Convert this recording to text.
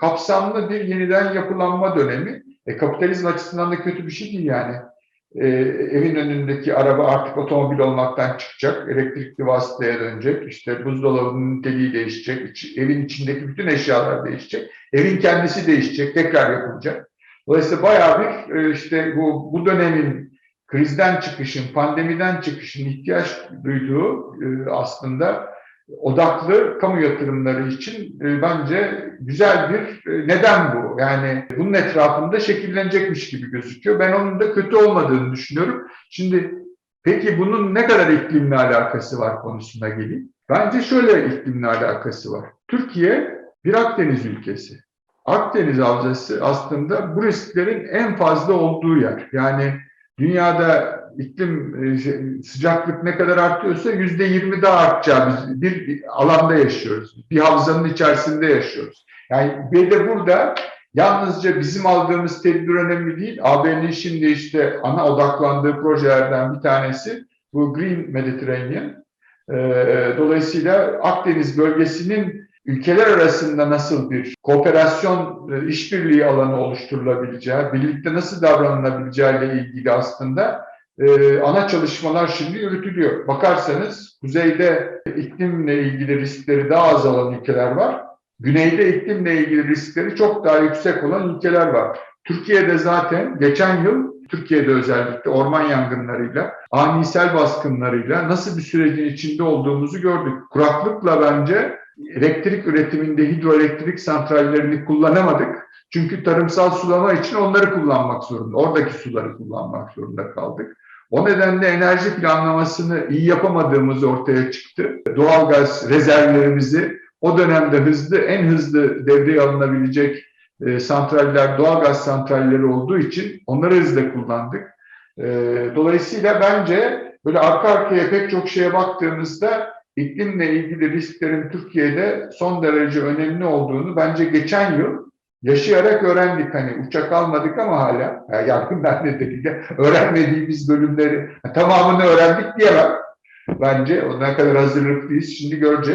kapsamlı bir yeniden yapılanma dönemi. E, kapitalizm açısından da kötü bir şey değil yani. E, evin önündeki araba artık otomobil olmaktan çıkacak, elektrikli vasıtaya dönecek, işte buzdolabının niteliği değişecek, iç- evin içindeki bütün eşyalar değişecek, evin kendisi değişecek, tekrar yapılacak. Dolayısıyla bayağı bir e, işte bu, bu dönemin krizden çıkışın, pandemiden çıkışın ihtiyaç duyduğu e, aslında odaklı kamu yatırımları için e, bence güzel bir neden bu. Yani bunun etrafında şekillenecekmiş gibi gözüküyor. Ben onun da kötü olmadığını düşünüyorum. Şimdi peki bunun ne kadar iklimle alakası var konusuna geleyim. Bence şöyle iklimle alakası var. Türkiye bir Akdeniz ülkesi. Akdeniz havzası aslında bu risklerin en fazla olduğu yer. Yani dünyada iklim e, şey, sıcaklık ne kadar artıyorsa yüzde yirmi daha artacağı biz bir alanda yaşıyoruz. Bir havzanın içerisinde yaşıyoruz. Yani bir de burada yalnızca bizim aldığımız tedbir önemli değil. AB'nin şimdi işte ana odaklandığı projelerden bir tanesi bu Green Mediterranean. Ee, Dolayısıyla Akdeniz bölgesinin ülkeler arasında nasıl bir kooperasyon, e, işbirliği alanı oluşturulabileceği, birlikte nasıl davranılabileceği ile ilgili aslında e, ana çalışmalar şimdi yürütülüyor. Bakarsanız kuzeyde iklimle ilgili riskleri daha az olan ülkeler var. Güneyde iklimle ilgili riskleri çok daha yüksek olan ülkeler var. Türkiye'de zaten geçen yıl Türkiye'de özellikle orman yangınlarıyla, ani sel baskınlarıyla nasıl bir sürecin içinde olduğumuzu gördük. Kuraklıkla bence elektrik üretiminde hidroelektrik santrallerini kullanamadık. Çünkü tarımsal sulama için onları kullanmak zorunda, oradaki suları kullanmak zorunda kaldık. O nedenle enerji planlamasını iyi yapamadığımız ortaya çıktı. Doğalgaz rezervlerimizi o dönemde hızlı, en hızlı devreye alınabilecek e, santraller, doğalgaz santralleri olduğu için onları hızla kullandık. E, dolayısıyla bence böyle arka arkaya pek çok şeye baktığımızda iklimle ilgili risklerin Türkiye'de son derece önemli olduğunu bence geçen yıl yaşayarak öğrendik. Hani uçak almadık ama hala yani yakından nedeniyle öğrenmediğimiz bölümleri tamamını öğrendik diyemem. Bence o ne kadar hazırlıklıyız şimdi göreceğiz.